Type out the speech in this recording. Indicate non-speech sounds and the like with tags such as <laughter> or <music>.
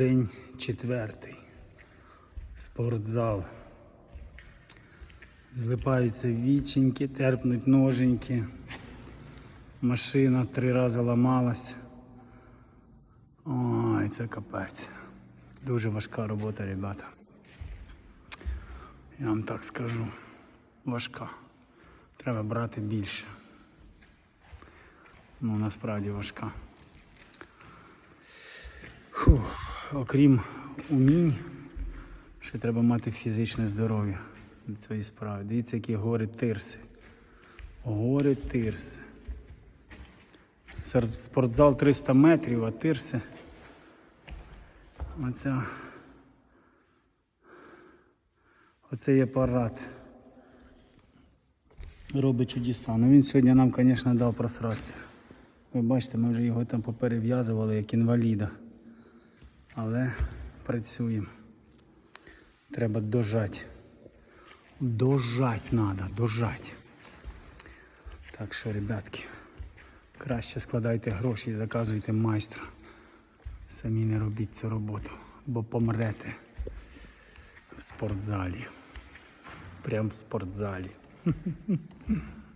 День четвертий. Спортзал. Злипаються віченьки, терпнуть ноженьки. Машина три рази ламалась. Ой, це капець. Дуже важка робота, ребята. Я вам так скажу. Важка. Треба брати більше. Ну, насправді важка. Окрім умінь, ще треба мати фізичне здоров'я до цієї справи. Дивіться, які гори тирси. Гори тирси. Спортзал 300 метрів, а тирси. Оця. Оцей апарат робить чудеса. Ну він сьогодні нам, звісно, дав просратися. Ви бачите, ми вже його там поперев'язували як інваліда. Але працюємо. Треба дожати. Дожать треба, дожать. Так що, ребятки, краще складайте гроші і заказуйте майстра. Самі не робіть цю роботу, бо помрете в спортзалі. Прям в спортзалі. <laughs>